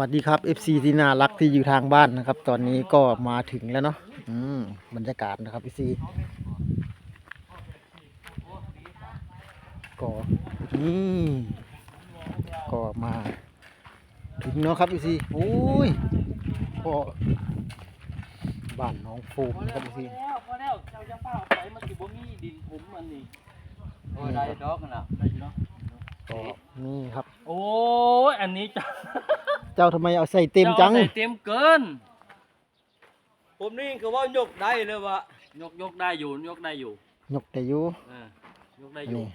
วัสดีครับ FC ที่น่ารักที่อยู่ทางบ้านนะครับ ตอนนี้ก็มาถึงแล้วเนาะอืมบรรยากาศนะครับ FC ก็นี่ก็มาถึงเนาะครับ FC โอ้ยก็บ้านน้องโฟมนะครับ FC แล้วพอแล้วเจ้าจะเป้าไปมันสิบ่มีดินผมอันนี้โอ้ยได้ดอกนะได้อยู่เนาะก็นี่ครับ โอ้ยอันนี้จ้าเจ้าทำไมเอาใส่เต็มจังใส่เต็มเกิน ผมนี่ก็ว่ายกได้เลยว่ะยกยกได้อยู่ยกได้อยู่ยกแต่อยู่เออยกได้อันอยู่นี้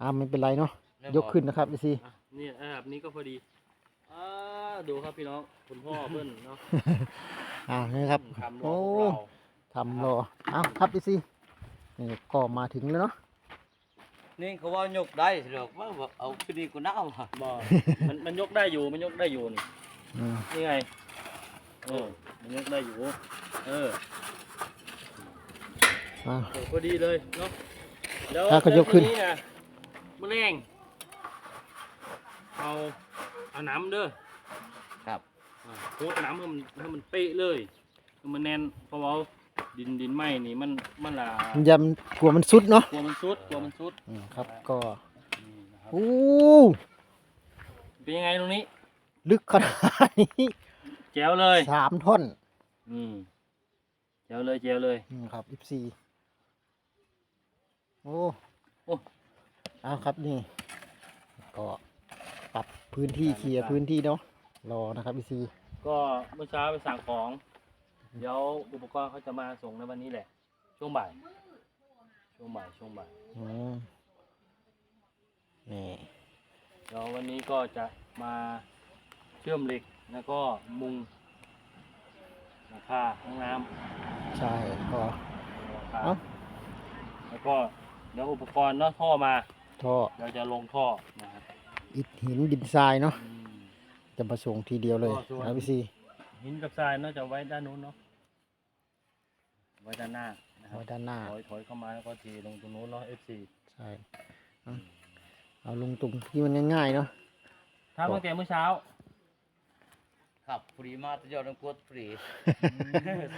อ่าไม่เป็นไรเนาะยกขึ้นนะครับ FC อะนี่อะแบบนี้ก็พอดีอ่าดูครับพี่น้องคุณพ่อเบิ้ลเนาะอ่านี่ครับทำรอโอ้พวกเราทำรอเอาครับพี่ซีนี่ก็มาถึงแล้วเนาะนี่ก็ว่ายกได้หรอกว่าว่าเอาคดีกูน่าว่ะ บ่มันมันยกได้อยู่มันยกได้อยู่นี่ อืมนี่ไง เออมันยกได้อยู่ เอออ่าโอ้พอดีเลยเนาะแล้วถ้าเขายกขึ้น แล้วทีนะมะเร็งเอาเอาน้ำเด้อครับ อ่าโคตรน้ำให้มันให้มันเป๊ะเลยให้มันแน่นเพราะว่าดินดินไหมนี่มันมันละมันยำกลัวมันสุดเนาะกลัวมันซุดกลัวมันซุดอืมครับก็นี่นะครับโอ้เป็นยังไงตรงนี้ ลึกขนาดนี้แจ๋วเลยสามท่อนอืมแจ๋วเลยแจ๋วเลยอืมครับอีซีโอ้โอ้เอาครับนี่ ก็ปรับพื้นที่เคลียร์พื้นที่เนาะรอนะครับอีซีก็เมื่อเช้าไปสั่งของ เดี๋ยวอุปกรณ์เขาจะมาส่งในวันนี้แหละ ช่วงบ่าย ช่วงบ่ายช่วงบ่ายอืมนี่เดี๋ยววันนี้ก็จะมา เชื่อมเหล็กแล้วก็มุงหลังคาห้องน้ำใช่ก็หลังคาเอ้า แล้วก็เดี๋ยวอุปกรณ์เนาะท่อมาท่อเดี๋ยวจะลงท่อนะครับอิฐหินดินทรายเนาะอืม จะมาส่งทีเดียวเลยก็ส่วน นะพี่ซีหินกับทรายเนาะจะไว้ด้านนู้นเนาะไว้ด้านหน้านะครับไว้ด้านหน้าถอยถอยเข้ามาแล้วก็ทีลงตรงนู้นเนาะ FC ใช่เอาเอาลงตรงที่มันง่ายๆเนาะทำตั้งแต่เมื่อเช้า ครับฟรีมาตยอดน้ำกรดฟรี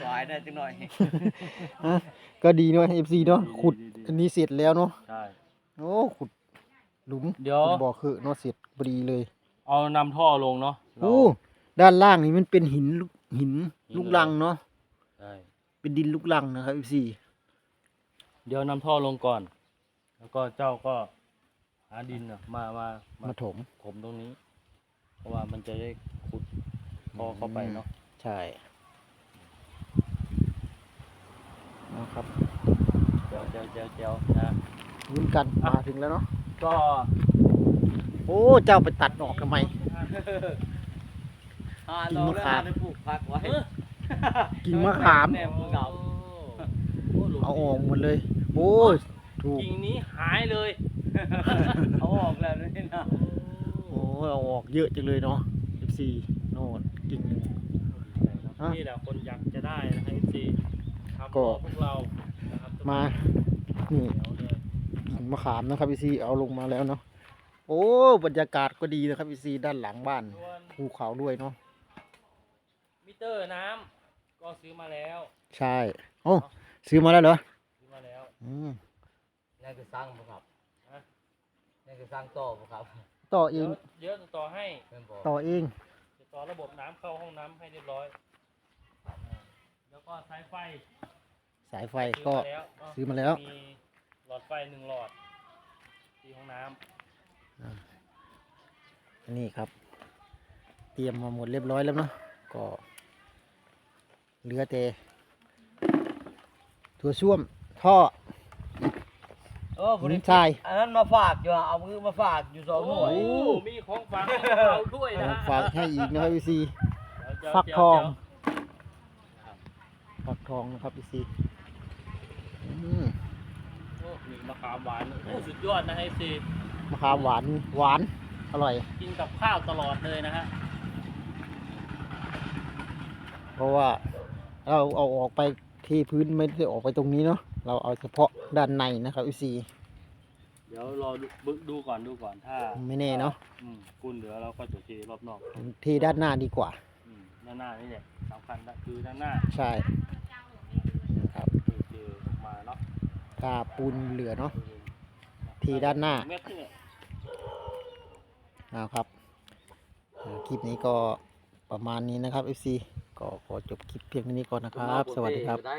สายได้จังหน่อย อะก็ดีเนาะ FC เนาะดีขุดดีดีอันนี้เสร็จแล้วเนาะใช่ โอ้ขุดหลุมเดี๋ยว ขุบ่อคือเนาะเสร็จพอดีเลยเอานำท่อลงเนาะเรา โอ้ด้านล่างนี่มันเป็นหินลูกหินหิน ลูกอะไรลังเนาะใช่เป็นดินลูกลังนะครับ FC เดี๋ยวนำท่อลงก่อน แล้วก็เจ้าก็หาดินน่ะมามามามาถมถมตรงนี้ เพราะว่ามันจะได้ ขุดท่อเข้าไปเนาะใช่นะครับเจียวเจียวเจียวเจียวนะลุ้นกันอะมาถึงแล้วเนาะก็โอ้เจ้าไปตัดออกทำไมอ่าเราเรื่องการปลูกผักไว้เออกิ่งมะขามแนวภูเขาโอ้หลุมเอาออกหมดเลย โอ้ยถูกกิ่งนี้หายเลยเอาออกแล้วนี่นะโอ้ยเอาออกเยอะจังเลยเนาะ FC โน่นกิ่งหนึ่ง ฮะนี่แหละคนอยากจะได้นะฮะซีทำก็ พวกเรานะครับมา นี่ เดี๋ยวเลยกิ่งมะขามนะครับ FC เอาลงมาแล้วเนาะ โอ้บรรยากาศก็ดีนะครับ FC ด้านหลังบ้านส่วนภูเขาด้วยเนาะ มิเตอร์น้ำก็ซื้อมาแล้วใช่ โอ้ซื้อมาแล้วเหรอซื้อมาแล้ว อืมนี่คือสร้างบ่ครับฮะนี่คือสร้างต่อบ่ครับต่อเอเดี๋ยงวเดี๋ยวจะต่อให้เป็นบ่ต่อเองจะ ต่อระบบน้ำเข้าห้องน้ำให้เรียบร้อยอ่าแล้วก็สายไฟสายไฟซื้อก็มาแล้วเนาะซื้อมาแล้ว มีหลอดไฟหนึ่งหลอดที่ห้องน้ำอันนี้ครับ เตรียมมาหมดเรียบร้อยแล้วเนาะก็เหลือแต่ถั่วส้วมท่อเออหินทรายอันนั้นมาฝากอยู่อะเอามือมาฝากอยู่สองหน่วย โอ้มีของฝากให้เราด้วยนะเอาฝากให้อีกนะครับพี่ซีเดี๋ยวฟักเดี๋ยวทองเดี๋ยวฟักทองนะครับพี่ซีอืมโอ้มีมะขามหวานโอ้สุดยอดนะให้ซีมะขามหวานหวานอร่อย กินกับข้าวตลอดเลยนะฮะเพราะว่าเราเอาออกไปที่พื้นไม่ได้ออกไปตรงนี้เนาะ เราเอาเฉพาะด้านในนะครับพี่ซีเดี๋ยวรอดูบึดูก่อนดูก่อนถ้าไม่แน่เนาะอืมกุนเหลือเราก็จะเทรอบนอกที่ด้านหน้าดีกว่าอืมด้านหน้านี่แหละสำคัญนะคือด้านหน้าใช่ครับคือเทออกมาเนาะถ้าปูนเหลือเนาะที่ด้านหน้าเม็ดนี่แหละนะครับอ่าคลิปนี้ก็ประมาณนี้นะครับ FC ก็ขอจบคลิปเพียงเท่านี้ก่อนนะครับ สวัสดีครับได้